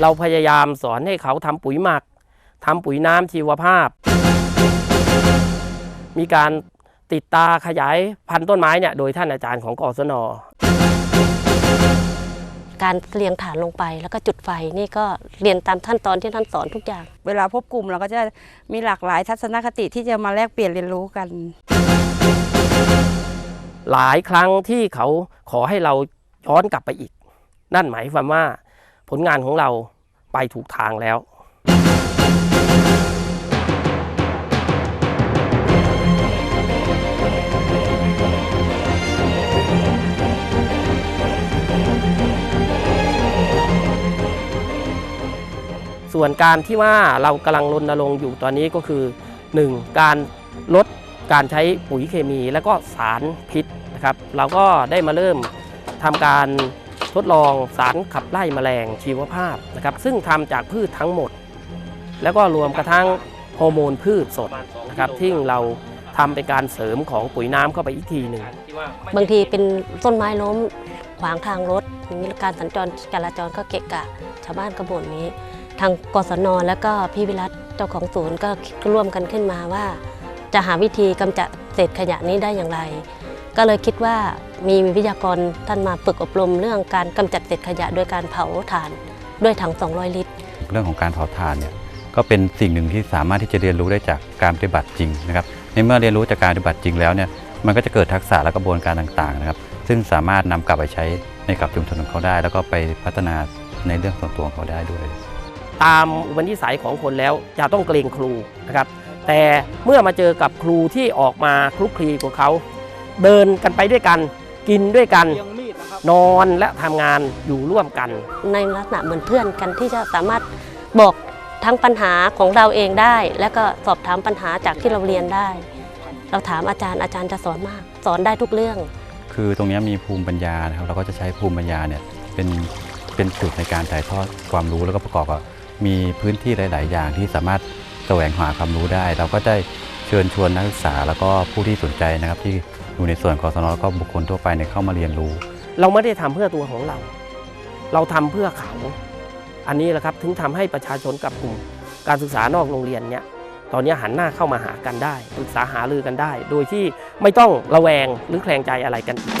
เราพยายามสอนให้เขาทำปุ๋ยหมักทำปุ๋ยน้ำชีวภาพ มีการติดตาขยายพันธุ์ต้นไม้เนี่ยโดยท่านอาจารย์ของกศนการเรียงฐานลงไปแล้วก็จุดไฟนี่ก็เรียนตามขั้นตอนที่ท่านสอนทุกอย่าง เวลาพบกลุ่มเราก็จะมีหลากหลายทัศนคติที่จะมาแลกเปลี่ยนเรียนรู้กัน หลายครั้งที่เขาขอให้เราย้อนกลับไปอีก นั่นหมายความว่าผลงานของเรา ไปถูกทางแล้วส่วนการที่ว่าเรากำลังรณรงค์อยู่ตอนนี้ก็คือ 1. การลดการใช้ปุ๋ยเคมีและก็สารพิษนะครับ เราก็ได้มาเริ่มทำการ ทดลองสารขับไล่แมลงชีวภาพนะครับซึ่งทำจากพืชทั้งหมด แล้วก็รวมกระทั่งฮอร์โมนพืชสดนะครับที่เราทำเป็นการเสริมของปุ๋ยน้ำเข้าไปอีกทีหนึ่งบางทีเป็นต้นไม้ล้มขวางทางรถอย่างนี้การสัญจรจราจรก็เกะกะ ชาวบ้านก็บ่นนี้ ทางกศนแล้วก็พี่วิรัตเจ้าของศูนย์ก็ร่วมกันขึ้นมาว่า จะหาวิธีกำจัดเศษขยะนี้ได้อย่างไร ก็เลยคิดว่ามีวิทยากรท่านมาฝึกอบรมเรื่องการกำจัดเศษขยะโดยการเผาถ่านด้วยถัง 200 ลิตร เรื่องของการเผาถ่านเนี่ยก็เป็นสิ่งหนึ่งที่สามารถที่จะเรียนรู้ได้จากการปฏิบัติจริงนะครับในเมื่อเรียนรู้จากการปฏิบัติจริงแล้วเนี่ยมันก็จะเกิดทักษะและกระบวนการต่างๆนะครับซึ่งสามารถนำกลับไปใช้ในกับชุมชนของเขาได้ แล้วก็ไปพัฒนาในเรื่องส่วนตัวของเขาได้ด้วย ตามอุปนิสัยของคนแล้วจะต้องเกรงครูนะครับแต่เมื่อมาเจอกับครูที่ออกมาคลุกคลีกับเขา เดินกันไปด้วยกัน กินด้วยกัน นอนและทำงานอยู่ร่วมกัน ในลักษณะเหมือนเพื่อนกันที่จะสามารถบอกทั้งปัญหาของเราเองได้ แล้วก็สอบถามปัญหาจากที่เราเรียนได้ เราถามอาจารย์อาจารย์จะสอนมาก สอนได้ทุกเรื่อง คือตรงนี้มีภูมิปัญญานะครับเราก็จะใช้ภูมิปัญญาเนี่ยเป็นเป็นจุดในการถ่ายทอดความรู้แล้วก็ประกอบกับมีพื้นที่หลาย ๆ อย่างที่สามารถแสวงหาความรู้ได้ เราก็ได้เชิญชวนนักศึกษาแล้วก็ผู้ที่สนใจนะครับที่ อยู่ในส่วนของสนแล้วก็บุคคลทั่วไปเนี่ยเข้ามาเรียนรู้ เราไม่ได้ทำเพื่อตัวของเรา เราทำเพื่อเขา อันนี้แหละครับถึงทำให้ประชาชนกับกลุ่มการศึกษานอกโรงเรียนเนี่ยตอนนี้หันหน้าเข้ามาหากันได้ปรึกษาหารือกันได้ โดยที่ไม่ต้องระแวงหรือแคลงใจอะไรกันอีก